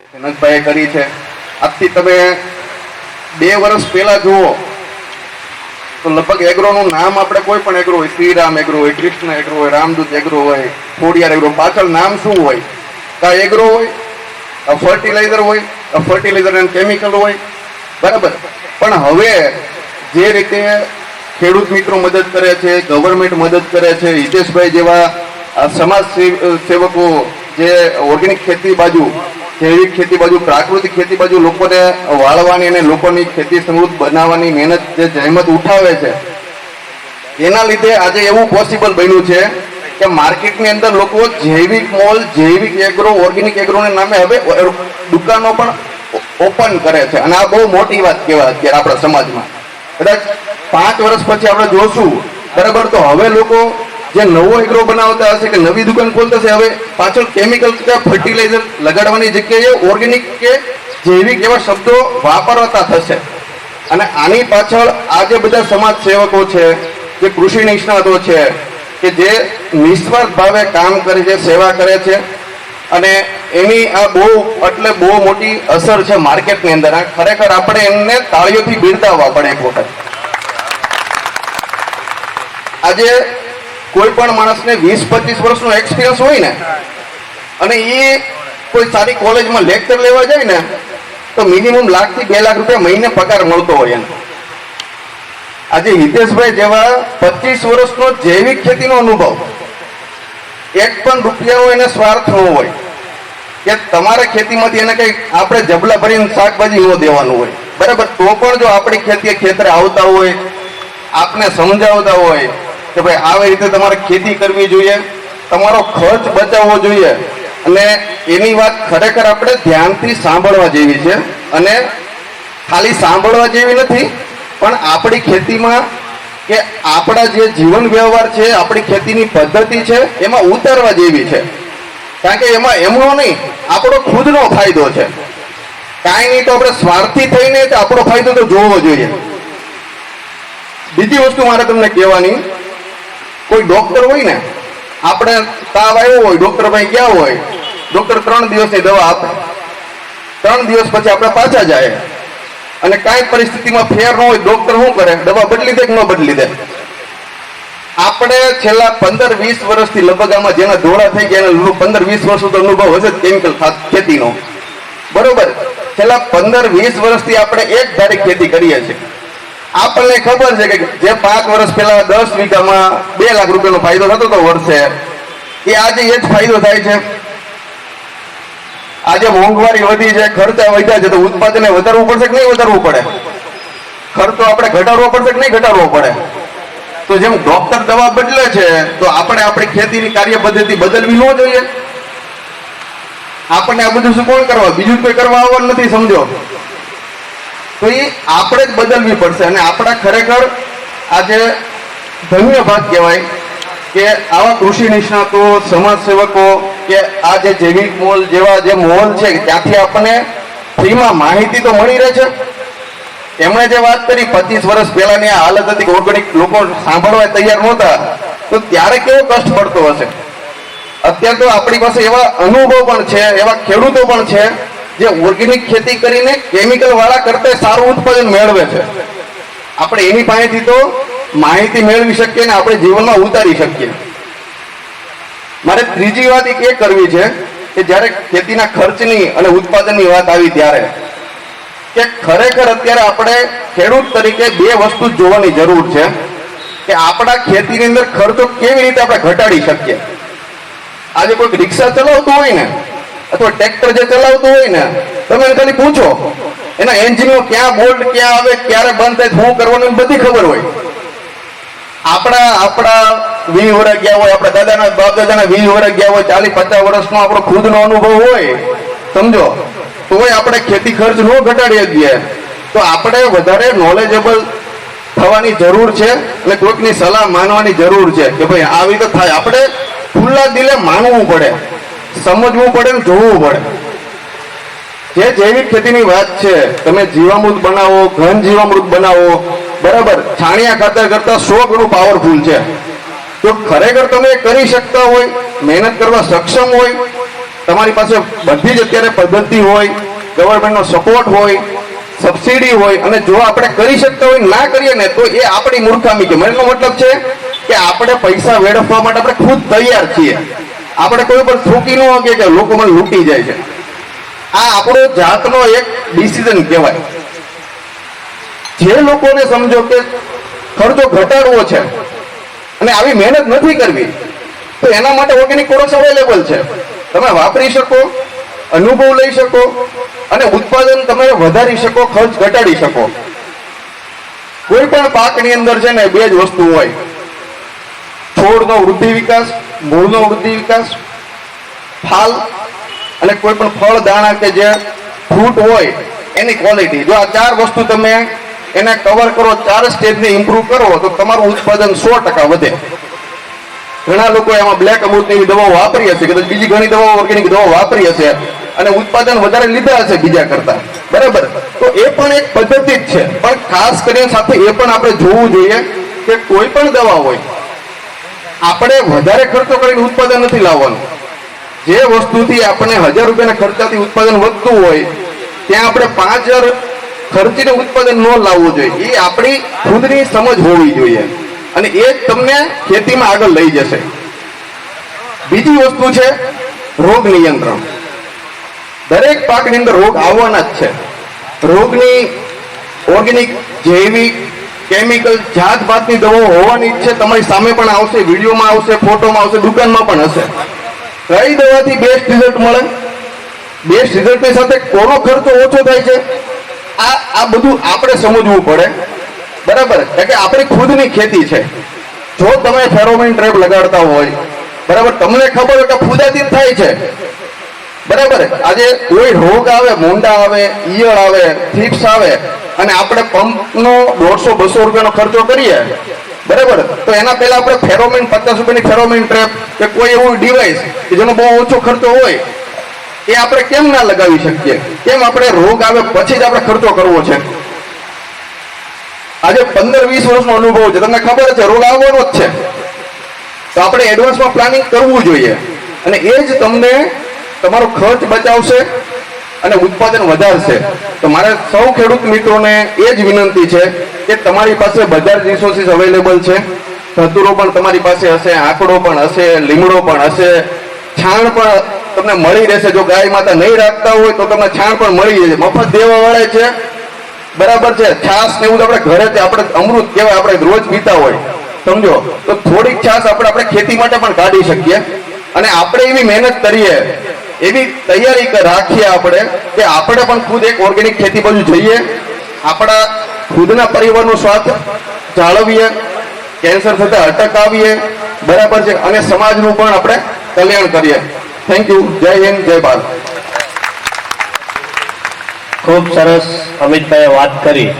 જનકભાઈએ કરી છે. આજથી તમે બે વર્ષ પહેલા જુઓ, તો લગભગ એગ્રોનું નામ આપણે કોઈ પણ એગ્રો હોય, શ્રીરામ એગ્રો હોય, કૃષ્ણ એગ્રો હોય, રામદૂત એગ્રો હોય, ખોડિયાર એગ્રો, પાછળ નામ શું હોય? કા એગ્રો હોય, આ ફર્ટિલાઇઝર હોય, આ ફર્ટિલાઇઝર એન્ડ કેમિકલ હોય, બરાબર? પણ હવે જે રીતે ખેડૂત મિત્રો મદદ કરે છે ગવર્મેન્ટ મદદ કરે છે, હિતેશભાઈ જેવા સમાજ સેવકો જે ઓર્ગેનિક ખેતી બાજુ જૈવિક ખેતી બાજુ, પ્રાકૃતિક ખેતી બાજુ લોકોને વાળવાની અને લોકોની ખેતી સમૃદ્ધ બનાવવાની મહેનત જે જહેમત ઉઠાવે છે, એના લીધે આજે એવું પોસિબલ બન્યું છે કે માર્કેટની અંદર લોકો જૈવિક મોલ, જૈવિક એગ્રો ઓર્ગેનિક એગ્રોના નામે હવે દુકાનો પણ ઓપન કરે છે. અને આ બહુ મોટી વાત કહેવાય અત્યારે આપણા સમાજમાં. કદાચ પાંચ વર્ષ પછી આપણે જોશું, બરાબર? તો હવે લોકો જે નવો એગ્રો બનાવતા હશે કે નવી દુકાન ખોલતા હશે, હવે પાછળ કેમિકલ ફર્ટિલાઇઝર લગાડવાની જગ્યાએ ઓર્ગેનિક કે જૈવિક એવા શબ્દો વાપરતા થશે. અને આની પાછળ આ જે બધા સમાજ સેવકો છે, જે કૃષિ નિષ્ણાતો છે, કે જે નિસ્વાર્થ ભાવે કામ કરે છે, સેવા કરે છે, અને એની આ બહુ, એટલે બહુ મોટી અસર છે માર્કેટની અંદર. આ ખરેખર આપણે એમને તાળીઓથી બિરદાવવા પડે એક વખત. આજે કોઈ પણ માણસને વીસ, પચીસ વર્ષનો એક્સપિરિયન્સ હોય ને, અને એ કોઈ સારી કોલેજમાં લેક્ચર લેવા જાય ને, તો મિનિમમ લાખથી બે લાખ રૂપિયા મહિને પગાર મળતો હોય એને. આજે હિતેશભાઈ જેવા પચીસ વર્ષનો જૈવિક ખેતીનો અનુભવ, એક પણ રૂપિયાઓ એને સ્વાર્થ ન હોય, કે તમારે ખેતીમાંથી એને કંઈક આપણે જબલા ભરીને શાકભાજી ન દેવાનું હોય. બરાબર, તો પણ જો આપણી ખેતી ખેતરે આવતા હોય, આપને સમજાવતા હોય કે ભાઈ આવી રીતે તમારે ખેતી કરવી જોઈએ, તમારો ખર્ચ બચાવવો જોઈએ. અને એની વાત ખરેખર આપણે ધ્યાનથી સાંભળવા જેવી છે. અને ખાલી સાંભળવા જેવી નથી, પણ આપણી ખેતીમાં કે આપણા જે જીવન વ્યવહાર છે, આપણી ખેતીની પદ્ધતિ છે, એમાં ઉતારવા જેવી છે. કારણ કે એમાં એમનો નહીં, આપણો ખુદનો ફાયદો છે. કાંઈ નહીં તો આપણે સ્વાર્થી થઈને આપણો ફાયદો તો જોવો જોઈએ. બીજી વસ્તુ મારે તમને કહેવાની કોઈ ડોક્ટર હોય ને, આપણે તાવ આવ્યો હોય ડોક્ટર ભાઈ ગયા હોય ડોક્ટર ત્રણ દિવસની દવા આપે. ત્રણ દિવસ પછી આપણે પાછા જાય. અને કાંઈ પરિસ્થિતિમાં ફેર ન હોય ડોક્ટર શું કરે? દવા બદલી દે કે ન બદલી દે? આપણે છેલ્લા પંદર વીસ વર્ષથી લગભગ આમાં જેના ધોળા થઈ ગયા એના પંદર વીસ વર્ષ તો અનુભવ હશે કેમિકલ ખેતીનો. બરોબર? છેલ્લા પંદર વીસ વર્ષથી આપણે એક ધારી ખેતી કરીએ છીએ. આપણને ખબર છે કે જે પાંચ વર્ષ પહેલા દસ વીઘામાં બે લાખ રૂપિયાનો ફાયદો થતો હતો વર્ષે. એ આજે એ જ ફાયદો થાય છે. આજે મોંઘવારી વધી છે, ખર્ચા વધ્યા છે, તો ઉત્પાદન વધારવું પડશે કે નહીં વધારવું પડે? ખર્ચો આપણે ઘટાડવો પડશે કે નહીં ઘટાડવો પડે? તો જેમ ડોક્ટર દવા બદલે છે, તો આપણે આપણી ખેતીની કાર્ય પદ્ધતિ બદલવી ન જોઈએ. આપણને આ બધું શું કોણ કરવા? બીજું કોઈ કરવા આવવાનું નથી, સમજો. તો એ આપણે જ બદલવી પડશે. અને આપણા ખરેખર આજે ધન્ય ભાગ કહેવાય કે આવા કૃષિ નિષ્ણાતો સમાજ સેવકો કે આ જે જૈવિક મોલ જેવા જે મોલ છે, ત્યાંથી આપણને ફ્રીમાં માહિતી તો મળી રહે છે. એમણે જે વાત કરી, પચીસ વર્ષ પહેલાની આ હાલત હતી ઓર્ગેનિક લોકો સાંભળવા તૈયાર નહોતા, તો ત્યારે કેવો કષ્ટ પડતો હશે? અત્યારે તો આપણી પાસે એવા અનુભવ પણ છે, એવા ખેડૂતો પણ છે જે ઓર્ગેનિક ખેતી કરીને કેમિકલ વાળા કરતા સારું ઉત્પાદન મેળવે છે. આપણે એની પાસેથી તો માહિતી મેળવી શકીએ ને આપણે જીવનમાં ઉતારી શકીએ. મારે ત્રીજી વાત એક એ કરવી છે કે જ્યારે ખેતીના ખર્ચની અને ઉત્પાદનની વાત આવી ત્યારે કે ખરેખર અત્યારે આપણે ખેડૂત તરીકે બે વસ્તુ જોવાની જરૂર છે કે આપણા ખેતીની અંદર ખર્ચો કેવી રીતે આપણે ઘટાડી શકીએ. આજે કોઈક રિક્ષા ચલાવતું હોય ને અથવા ટ્રેક્ટર જે ચલાવતું હોય ને, તમે એને ખાલી પૂછો. એના એન્જિનનો ક્યાં બોલ્ટ ક્યાં આવે, ક્યારે બંધ થાય, શું કરવાનું બધી ખબર હોય. આપણા આપણા વીસ વર્ષ ગયા હોય, આપણા દાદાના બાપ દાદાના વીસ વર્ષ ગયા હોય, ચાલીસ, પચાસ વર્ષનો આપણો ખુદનો અનુભવ હોય, સમજો? તોય આપણે ખેતી ખર્ચ ન ઘટાડી શકીએ તો આપણે વધારે નોલેજેબલ થવાની જરૂર છે અને કોઈકની સલાહ માનવાની જરૂર છે કે ભાઈ આવી તો થાય. આપણે ખુલ્લા દિલે માનવું પડે. સમજવું પડે ને જોવું પડે. જે જૈવિક ખેતીની વાત છે, તમે જીવામૃત બનાવો, ઘન જીવામૃત બનાવો, બરાબર, છાણિયા ખાતર કરતા સો ગણું પાવરફુલ છે. તો ખરેખર તમે કરી શકતા હોય, મહેનત કરવા સક્ષમ હોય, તમારી પાસે બધી જ અત્યારે પદ્ધતિ હોય ગવર્મેન્ટનો સપોર્ટ હોય સબસિડી હોય, અને જો આપણે કરી શકતા હોય, ના કરીએ ને, તો એ આપણી મૂર્ખામી કે મને મતલબ છે કે આપણે પૈસા વેડફવા માટે આપણે ખુદ તૈયાર છીએ. આપણે કોઈ પણ થૂકી ન શકે કે લોકો મને લૂંટી જાય છે. આ આપણો જાતનો એક ડિસિઝન કહેવાય. જે લોકોને સમજો કે ખર્ચો ઘટાડવો છે અને આવી મહેનત નથી કરવી, તો એના માટે ઓર્ગેનિક પ્રોડક્ટ્સ અવેલેબલ છે. તમે વાપરી શકો, અનુભવ લઈ શકો અને ઉત્પાદન તમે વધારી શકો, ખર્ચ ઘટાડી શકો. કોઈ પણ પાકની અંદર છે ને, બે જ વસ્તુ હોય. છોડનો વૃદ્ધિ વિકાસ મૂળનો વૃદ્ધિ વિકાસ, ફાલ અને કોઈ પણ ફળ, દાણા કે જે ફ્રૂટ હોય, એની ક્વોલિટી. જો આ ચાર વસ્તુ તમે એને કવર કરો, ચાર સ્ટેજને ઇમ્પ્રૂવ કરો, તો તમારું ઉત્પાદન સો ટકા વધે. ઘણા લોકો એમાં બ્લેક અમૃતની દવાઓ વાપરી હશે કદાચ બીજી ઘણી દવાઓ ઓર્ગેનિક દવાઓ વાપરી હશે, અને ઉત્પાદન વધારે લીધા હશે બીજા કરતા. બરાબર? તો એ પણ એક પદ્ધતિ જ છે. પણ ખાસ કરીને સાથે એ પણ આપણે જોવું જોઈએ કે કોઈ પણ દવા હોય આપણે વધારે ખર્ચો કરીને ઉત્પાદન નથી લાવવાનું. જે વસ્તુથી આપણે હજાર રૂપિયાના ખર્ચાથી ઉત્પાદન વધતું હોય, ત્યાં આપણે પાંચ હજાર ખર્ચીને ઉત્પાદન ન લાવવું જોઈએ. એ આપણી ખુદની સમજ હોવી જોઈએ. અને એ જ તમને ખેતીમાં આગળ લઈ જશે. બીજી વસ્તુ છે રોગ નિયંત્રણ. દરેક પાકની અંદર રોગ આવવાના જ છે. રોગની ઓર્ગેનિક જૈવિક કેમિકલ જાત ભાતની દવાઓ હોવાની ઈચ્છે તમારી સામે પણ આવશે, વિડીયોમાં આવશે, ફોટોમાં આવશે, દુકાનમાં પણ હશે. કઈ દવાથી બેસ્ટ રિઝલ્ટ મળે? બેસ્ટ રિઝલ્ટની સાથે કોનો ખર્ચો ઓછો થાય છે? આ આ બધું આપણે સમજવું પડે. બરાબર? એટલે આપણી ખુદની ખેતી છે. જો તમે ફેરોમેન ટ્રેપ લગાડતા હોય, બરાબર? તમને ખબર હોય કે ફૂદાથી જ થાય છે. બરાબર? આજે કોઈ રોગ આવે, મોંડા આવે, ઈયળ આવે થીપ્સ આવે, અને આપણે પંપનો દોઢસો, બસો રૂપિયાનો ખર્ચો કરીએ, બરાબર? તો એના પહેલા આપણે ફેરોમેન પચાસ રૂપિયાની ફેરોમેન ટ્રેપ કે કોઈ એવું ડિવાઇસ કે જેનો બહુ ઓછો ખર્ચો હોય, એ આપણે કેમ ના લગાવી શકીએ? કેમ આપણે રોગ આવે પછી જ આપણે ખર્ચો કરવો છે? આજે પંદર, વીસ વર્ષનો અનુભવ છે. તમને ખબર છે, રોગ આવવાનો જ છે. તો આપણે એડવાન્સમાં પ્લાનિંગ કરવું જોઈએ. અને એ જ તમને તમારો ખર્ચ બચાવશે અને ઉત્પાદન વધારશે. તો મારે સૌ ખેડૂત મિત્રોને એ જ વિનંતી છે કે તમારી પાસે બધા જ રિસોર્સિસ અવેલેબલ છે. ધતુરો પણ તમારી પાસે હશે, આંકડો પણ હશે, લીમડો પણ હશે. છાણ પણ તમને મળી રહેશે. જો ગાય માતા નહીં રાખતા હોય તો તમને છાણ પણ મળી જશે મફત દેવા વાળા છે. બરાબર છે. છાસ ને એવું આપણે ઘરે આપણે અમૃત કહેવાય, આપણે રોજ પીતા હોય. સમજો? તો થોડીક છાસ આપણે આપણે ખેતી માટે પણ કાઢી શકીએ. અને આપણે એવી મહેનત કરીએ એવી તૈયારી રાખીએ આપણે કે આપણે પણ ખુદ એક ઓર્ગેનિક ખેતી બાજુ જઈએ, આપણા ખુદના પરિવારનો સ્વાર્થ જાળવીએ કેન્સર થતા અટકાવીએ બરાબર છે, અને સમાજનું પણ આપણે કલ્યાણ કરીએ. થેન્ક યુ જય હિન્દ, જય ભારત. ખૂબ સરસ અમિતભાઈએ વાત કરી.